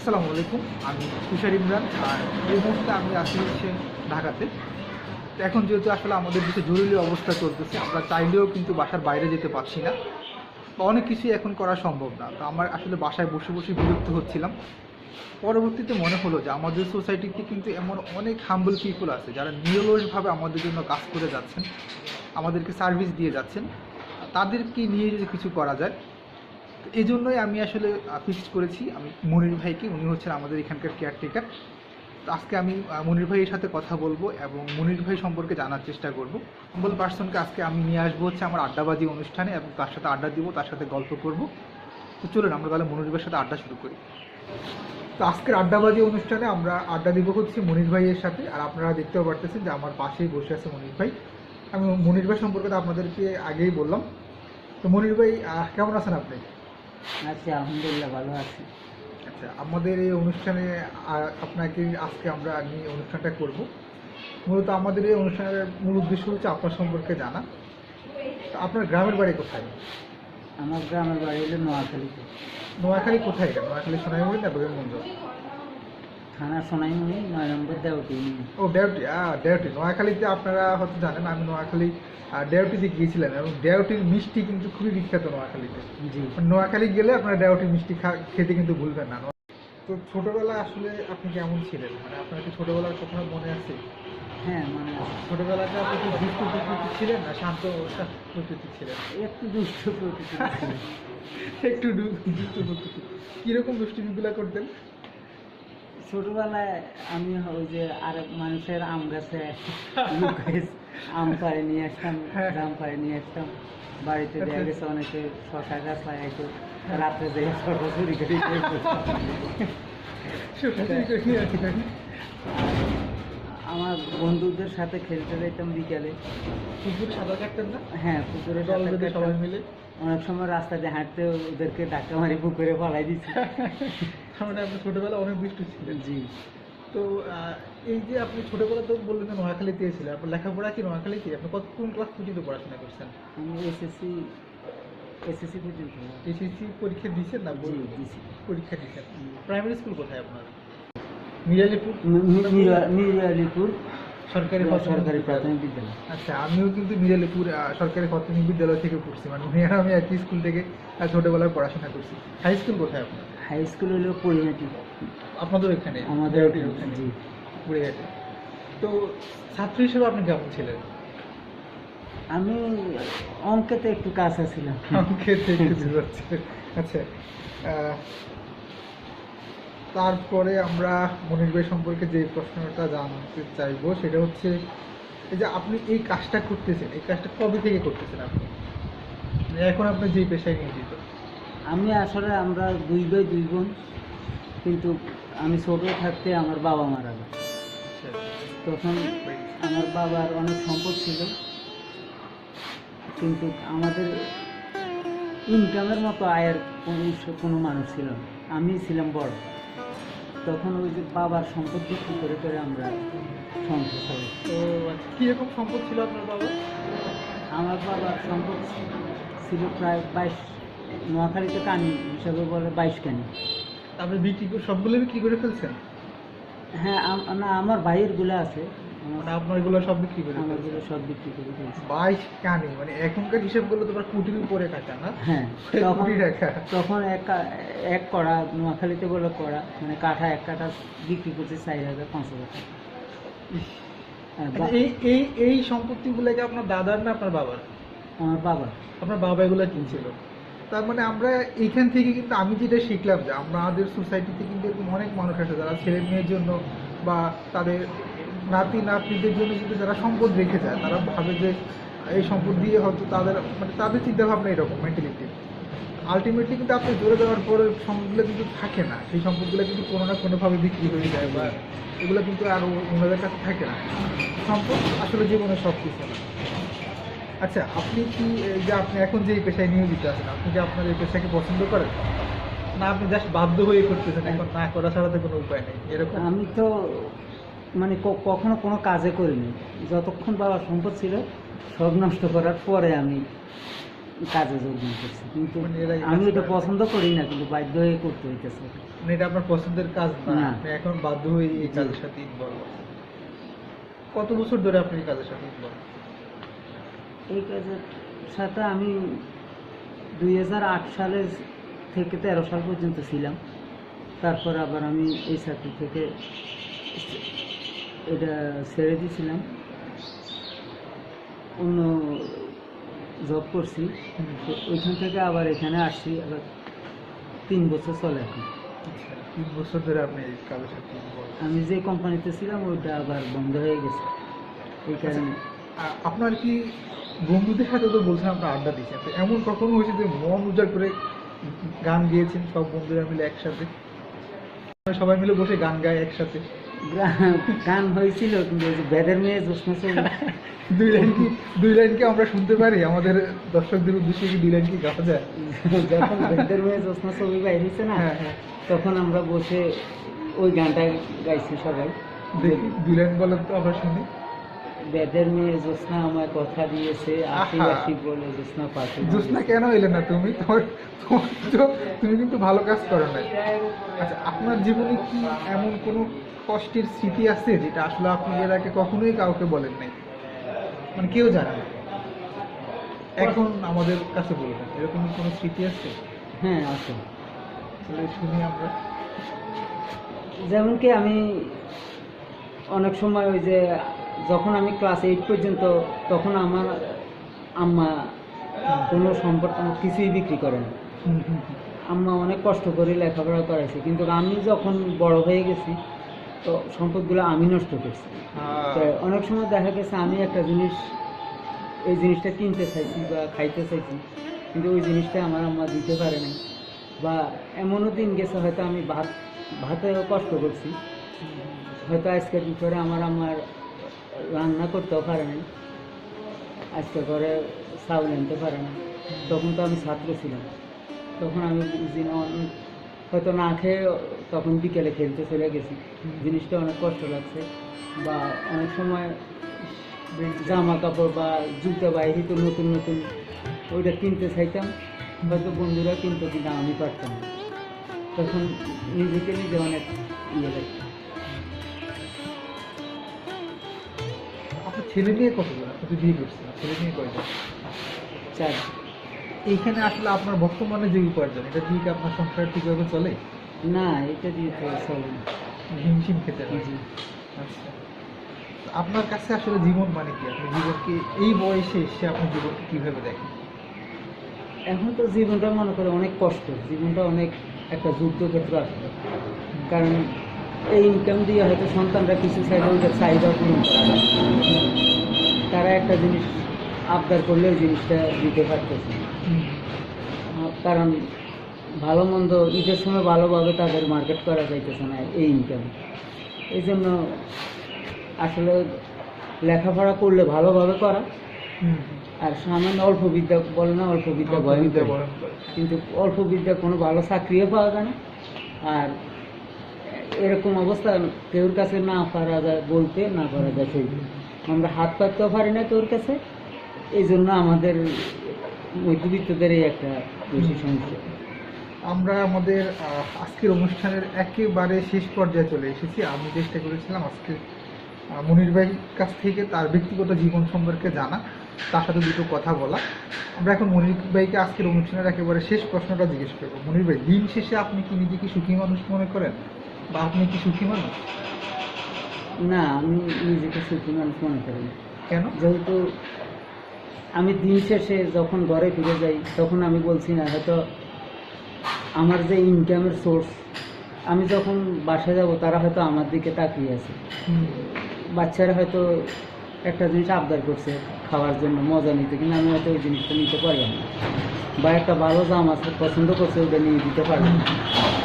আসসালামু আলাইকুম, আমি তুষার ইমরান, আর এই মুহূর্তে আমি আছি হচ্ছে ঢাকাতে। এখন যেহেতু আসলে আমাদের দেশে জরুরি অবস্থা চলতেছে, আমরা চাইলেও কিন্তু বাসার বাইরে যেতে পারছি না। অনেক কিছুই এখন করা সম্ভব না। তো আমার আসলে বাসায় বসে বসে বিরক্ত হচ্ছিলাম। পরবর্তীতে মনে হলো যে আমাদের সোসাইটিতে কিন্তু এমন অনেক হাম্বল পিপল আছে, যারা নিরলসভাবে আমাদের জন্য কাজ করে যাচ্ছেন, আমাদেরকে সার্ভিস দিয়ে যাচ্ছেন। তাদেরকে নিয়ে যদি কিছু করা যায় এই জন্যই আমি আসলে ফিক্সড করেছি। আমি মনির ভাইকে, উনি হচ্ছেন আমাদের এখানকার কেয়ারটেকার আজকে আমি মনির ভাইয়ের সাথে কথা বলব এবং মনির ভাই সম্পর্কে জানার চেষ্টা করব। হাম্বল পার্সনকে আজকে আমি নিয়ে আসব হচ্ছে আমার আড্ডাবাজি অনুষ্ঠানে এবং তার সাথে আড্ডা দিব, তার সাথে গল্প করব। তো চলুন, আমরা তাহলে মনির ভাইয়ের সাথে আড্ডা শুরু করি। তো আজকের আড্ডাবাজি অনুষ্ঠানে আমরা আড্ডা দিব হচ্ছে মনির ভাইয়ের সাথে। আর আপনারা দেখতেও পারতেছেন যে আমার পাশেই বসে আছে মনির ভাই। আমি মনির ভাই সম্পর্কে তো আপনাদেরকে আগেই বললাম। তো মনির ভাই কেমন আছেন আপনি? আছি আলহামদুলিল্লাহ ভালো আছি। আচ্ছা আমাদের এই অনুষ্ঠানে আপনাকে আজকে আমরা নিয়ে অনুষ্ঠানটা করব। মূলত আমাদের এই অনুষ্ঠানের মূল উদ্দেশ্য হচ্ছে আপনার সম্পর্কে জানা। আপনার গ্রামের বাড়ি কোথায়? আমার গ্রামের বাড়ি হলো নোয়াখালীতে। নোয়াখালী কোথায় নোয়াখালী সোনাইমুড়ি না বেগমগঞ্জ? থানা সোনাইমুড়ি নয় নম্বর দেওটি ও ডেউটি আহ ডেউটি নোয়াখালীতে আপনারা হয়তো জানেন আমি নোয়াখালী আহ, ডেউটিতে গিয়েছিলাম এবং ডেউটির মিষ্টি কিন্তু খুবই বিখ্যাত নোয়াখালীতে। জি। নোয়াখালী গেলে আপনারা ডেউটির মিষ্টি খেতে কিন্তু ভুলবেন না। তো ছোটবেলায় আসলে আপনি কেমন ছিলেন? মানে আপনার কি ছোটবেলার কথা মনে আছে? হ্যাঁ মানে ছোটবেলাতে আপনি কি দুষ্ট প্রকৃতি ছিলেন না শান্ত প্রকৃতি ছিলেন? একটু দুষ্ট প্রকৃতি। একটু দুষ্ট প্রকৃতি কীরকম দুষ্টুমিগুলা করতেন? ছোটবেলায় আমি ওই যে আরেক মানুষের আম গাছে আম পাড়ে নিয়ে আসতাম হ্যাঁ। জাম পাড়ে নিয়ে আসতাম বাড়িতে দেখা। গেছে অনেকে শশা গাছ লাগাইতো রাত্রে যে শশা চুরি করে আমার বন্ধুদের সাথে খেলতে যেতাম বিকালে। পুকুরে সাঁতার কাটতেন না? হ্যাঁ পুকুরে। সবাই মিলে। অনেক সময় রাস্তা দিয়ে হাঁটতে ওদেরকে ধাক্কা মারি পুকুরে ফলাই দিচ্ছি মানে আপনি ছোটবেলা অনেক দুষ্টু ছিলেন জি। তো এই যে আপনি ছোটবেলা তো বললেন যে নোয়াখালীতে ছিলেন আপনার লেখাপড়া কি নোয়াখালীতে? আপনি কত কোন ক্লাস পর্যন্ত পড়াশোনা করছেন? আমি এসএসসি এসএসসি পর্যন্ত। এসএসসি পরীক্ষা দিয়েছেন না? দিছি পরীক্ষা দিয়েছেন। প্রাইমারি স্কুল কোথায় আপনার? মিরালিপুর? মিরালিপুর। সরকারি সরকারি। প্রাথমিক বিদ্যালয়। আচ্ছা আমিও কিন্তু মিরালিপুর সরকারি প্রাথমিক বিদ্যালয় থেকে পড়ছি। মানে মেয়েরা আমি একই স্কুল থেকে ছোটবেলায় পড়াশোনা করছি। হাই স্কুল কোথায় আপনার? হাই স্কুল হলো পরিহাটি। আপনাদের ওইখানে? আমাদের ওখানে জি। পড়ে গেছে তো ছাত্র হিসেবে আপনি কেমন ছিলেন? আমি অঙ্কেতে একটু কাঁচা ছিলাম। বুঝতে পারছি। আচ্ছা তারপরে আমরা মনির ভাই সম্পর্কে যে প্রশ্নটা জানতে চাইব সেটা হচ্ছে এই যে আপনি এই কাজটা করতেছেন এই কাজটা কবে থেকে করতেছেন আপনি? মানে এখন আপনি যে পেশায় নিয়োজিত? আমি আসলে আমরা দুই ভাই দুই বোন কিন্তু আমি ছোট থাকতে আমার বাবা মারা যায়। আচ্ছা। তখন আমার বাবার অনেক সম্পদ ছিল কিন্তু আমাদের ইনকামের মতো আয়ের কোনো কোনো মানুষ ছিল না। আমি ছিলাম বড়। তখন ওই যে বাবার সম্পদ বিক্রি করে করে আমরা সংসার চালাই। তো কীরকম কীরকম সম্পদ ছিল আপনার বাবা আমার বাবার সম্পদ ছিল প্রায় বাইশ নোয়াখালীতে কানি হিসাবে বলে বাইশ কানি। আপনি বিক্রি করে সবগুলো বিক্রি করে ফেলছেন? হ্যাঁ না আমার ভাইয়েরগুলো আছে। মানে আপনার এগুলো সব বিক্রি করে আমার ফেলছেন সব বিক্রি করে ফেলছি। বাইশ কানি মানে এখনকার হিসেব করলে তো প্রায় কোটির উপরে টাকা না? হ্যাঁ কোটি টাকা তখন এক এক কড়া নোয়াখালীতে বলে কড়া মানে কাঠা এক কাঠা বিক্রি করছে চার হাজার পাঁচ হাজার টাকা। বা- এই এই এই সম্পত্তিগুলো কি আপনার দাদার না আপনার বাবার? আমার বাবা আপনার বাবা এগুলো কিনছিল। তার মানে আমরা এইখান থেকে কিন্তু আমি যেটা শিখলাম যে আমাদের সোসাইটিতে কিন্তু এরকম অনেক মানুষ আছে যারা ছেলে মেয়ের জন্য বা তাদের নাতি, নাতনিদের জন্য কিন্তু যারা সম্পদ রেখে যায়, তারা ভাবে যে এই সম্পদ দিয়ে হয়তো তাদের মানে তাদের চিন্তাভাবনা এরকম মেন্টালিটি আলটিমেটলি কিন্তু আপনি জোরে দেওয়ার পরে সম্পদগুলো কিন্তু থাকে না। সেই সম্পদগুলো কিন্তু কোনো না কোনোভাবে বিক্রি হয়ে যায় বা এগুলো কিন্তু আর ওনাদের কাছে থাকে না। সম্পদ আসলে জীবনে সব কিছু না। আচ্ছা আপনি কি যে আপনি এখন যে এই পেশায় নিয়োজিত আছেন, আপনি কি আপনার এই পেশাকে পছন্দ করেন? না, আপনি জাস্ট বাধ্য হয়ে করতেছেন, এখন না করা ছাড়া তো কোনো উপায় নেই। এরকম? আমি তো মানে কখনো কোনো কাজে করিনি। যতক্ষণ বাবার সম্পদ ছিল সব নষ্ট করার পরে আমি কাজে যোগদান করছি কিন্তু মানে আমি এটা পছন্দ করি না কিন্তু বাধ্য হয়ে করতে হইতেছে। মানে এটা আপনার পছন্দের কাজ না। এখন বাধ্য হয়ে এই। কাজের সাথে ইনভলভ কত বছর ধরে আপনি এই কাজের সাথে ইনভলভ এই কাজের সাথে আমি দুই হাজার আট সালের থেকে তেরো সাল পর্যন্ত ছিলাম। তারপর আবার আমি এই চাকরি থেকে এটা ছেড়ে দিয়েছিলাম। অন্য জব করছি। ওইখান থেকে আবার এখানে আসছি আবার তিন বছর চলে এখন। তিন বছর ধরে আপনি কাজের সাথে আমি যে কোম্পানিতে ছিলাম ওইটা আবার বন্ধ হয়ে গেছে। এই কারণে। আপনার কি বন্ধুদের সাথে তো বলছেন আপনার আড্ডা দিয়েছেন এমন কখনো হয়েছে যে মন উজাড় করে গান গিয়েছেন সব বন্ধুরা মিলে একসাথে? সবাই মিলে বসে গান গায় একসাথে? গান হয়েছিল বেদের মেয়ে ছবি দুই লাইন কি দুই লাইন কি আমরা শুনতে পারি? আমাদের দর্শকদের উদ্দেশ্যে কি দুই লাইন কি গাওয়া যায়? যখন বেদের মেয়ে জ্যোৎস্না ছবি বাইর হয়েছে না হ্যাঁ হ্যাঁ। তখন আমরা বসে ওই গানটা গাইছি সবাই। দুই লাইন বলেন তো আমরা শুনি। বেদের মেয়ে জ্যোৎস্না আমায় কথা দিয়েছে। আশি বলে পাখি জোসনা কেন এলে না তুমি? তোমার তুমি কিন্তু ভালো কাজ করো না আচ্ছা আপনার জীবনে কি এমন কোনো কষ্টের স্মৃতি আছে যেটা আসলে আপনি এর আগে কখনোই কাউকে বলেন নাই। মানে কেউ জানে না। এখন আমাদের কাছে বলবেন এরকম কোনো স্মৃতি আছে? হ্যাঁ আছে। তাহলে শুনি আমরা। যেমন কি আমি অনেক সময় ওই যে যখন আমি ক্লাস এইট পর্যন্ত তখন আমার আম্মা কোনো আমার কিছুই বিক্রি করে না। হুম, হুম, হুম। আম্মা অনেক কষ্ট করে লেখাপড়া করাইছে কিন্তু আমি যখন বড় হয়ে গেছি তো সম্পদগুলো আমি নষ্ট করছি। তো অনেক সময় দেখা গেছে আমি একটা জিনিস এই জিনিসটা কিনতে চাইছি বা খাইতে চাইছি কিন্তু ওই জিনিসটা আমার আম্মা দিতে পারে নাই। বা এমনও দিন গেছে হয়তো আমি ভাত ভাতেও কষ্ট করছি। হয়তো আজকের ভিতরে আমার আমার রান্না করতেও পারে নাই আজকে করে চাউল আনতে পারে না তখন তো আমি ছাত্র ছিলাম। তখন আমি বুঝি না অনেক- হয়তো না খেয়ে তখন বিকেলে খেলতে চলে গেছি। জিনিসটা অনেক কষ্ট লাগছে। বা অনেক সময় জামা কাপড় বা জুতো বাইরে তো নতুন নতুন ওইটা কিনতে চাইতাম। হয়তো বন্ধুরা কিনতো কিন্তু আমি পারতাম না। তখন নিজেকে নিজে অনেক ইয়ে লাগতো আপনার ছেলে নিয়ে কতজন? আপনি তো বিয়ে করছেন। ছেলে নিয়ে কয়জন? চার এইখানে আসলে আপনার বর্তমানে যে উপার্জন এটা দিয়ে কি আপনার সংসার ঠিকভাবে চলে? না এটা দিয়ে তো চলে না। হিমশিম খেতে হয়। আচ্ছা। আপনার কাছে আসলে জীবন মানে কি? আপনি জীবনকে এই বয়সে এসে আপনি জীবনকে কীভাবে দেখেন? এখন তো জীবনটা মনে করে অনেক কষ্ট। জীবনটা অনেক একটা যুদ্ধক্ষেত্র আসলে কারণ এই ইনকাম দিয়ে হয়তো সন্তানরা কিছু ওইটা চাহিদা পূরণ করা তারা একটা জিনিস আবদার করলে ওই জিনিসটা দিতে পারতেছে না। কারণ ভালো মন্দ ঈদের সময় ভালোভাবে তাদের মার্কেট করা যাইতেছে না এই ইনকাম এই জন্য আসলে লেখাপড়া করলে ভালোভাবে করা। আর সামান্য অল্প বিদ্যা বলে না অল্প বিদ্যা ভয়ঙ্কর কিন্তু অল্প বিদ্যা কোনো ভালো চাকরিও পাওয়া যায় না। আর এরকম অবস্থা কেউর কাছে না পারা যায় বলতে না পারা যায় সেই। আমরা হাত পাততেও পারি না কেউর কাছে। এই জন্য আমাদের মধ্যবিত্তদের এই একটা বেশি সমস্যা। আমরা আমাদের আজকের অনুষ্ঠানের একেবারে শেষ পর্যায়ে চলে এসেছি। আমি চেষ্টা করেছিলাম আজকে মনির ভাই কাছ থেকে তার ব্যক্তিগত জীবন সম্পর্কে জানা তার সাথে দুটো কথা বলা। আমরা এখন মনির ভাইকে আজকের অনুষ্ঠানের একেবারে শেষ প্রশ্নটা জিজ্ঞেস করব। মনির ভাই দিন শেষে আপনি কি নিজেকে সুখী মানুষ মনে করেন? বা আপনি কি সুখী মানুষ? না আমি নিজেকে সুখী মানুষ মনে করি না। কেন? যেহেতু আমি দিন শেষে যখন ঘরে ফিরে যাই তখন আমি বলছি না হয়তো আমার যে ইনকামের সোর্স আমি যখন বাসায় যাব তারা হয়তো আমার দিকে তাকিয়ে আছে। বাচ্চারা হয়তো একটা জিনিস আবদার করছে খাওয়ার জন্য মজা নিতে কিন্তু আমি হয়তো ওই জিনিসটা নিতে পারলাম না। বা একটা ভালো জামা পছন্দ করছে ওটা নিয়ে দিতে পারলাম না।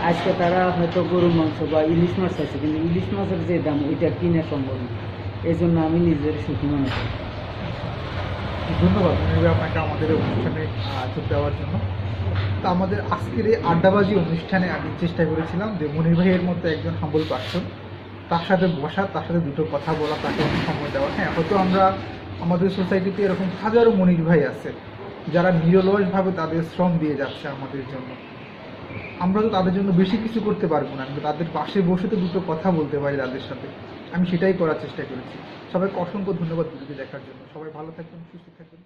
আজকে তারা হয়তো গরুর মাংস বা ইলিশ মাছ আছে কিন্তু ইলিশ মাছের যে দাম ওইটা কিনা সম্ভব না। এই জন্য আমি নিজের সুখী মনে করি। ধন্যবাদ ভাই আপনাকে আমাদের অনুষ্ঠানে যোগ দেওয়ার জন্য। তা আমাদের আজকের এই আড্ডাবাজি অনুষ্ঠানে আমি চেষ্টা করেছিলাম যে মনির মতো একজন হাম্বল পার্সন তার সাথে বসা, তার সাথে দুটো কথা বলা, তাকে সময় দেওয়া। হ্যাঁ হয়তো আমরা আমাদের সোসাইটিতে এরকম হাজারো মনির ভাই আছে, যারা নিরলসভাবে তাদের শ্রম দিয়ে যাচ্ছে আমাদের জন্য। আমরা তো তাদের জন্য বেশি কিছু করতে পারব না, কিন্তু তাদের পাশে বসে তো দুটো কথা বলতে পারি তাদের সাথে। আমি সেটাই করার চেষ্টা করেছি। সবাইকে অসংখ্য ধন্যবাদ ভিডিওটি দেখার জন্য। সবাই ভালো থাকবেন, সুস্থ থাকবেন।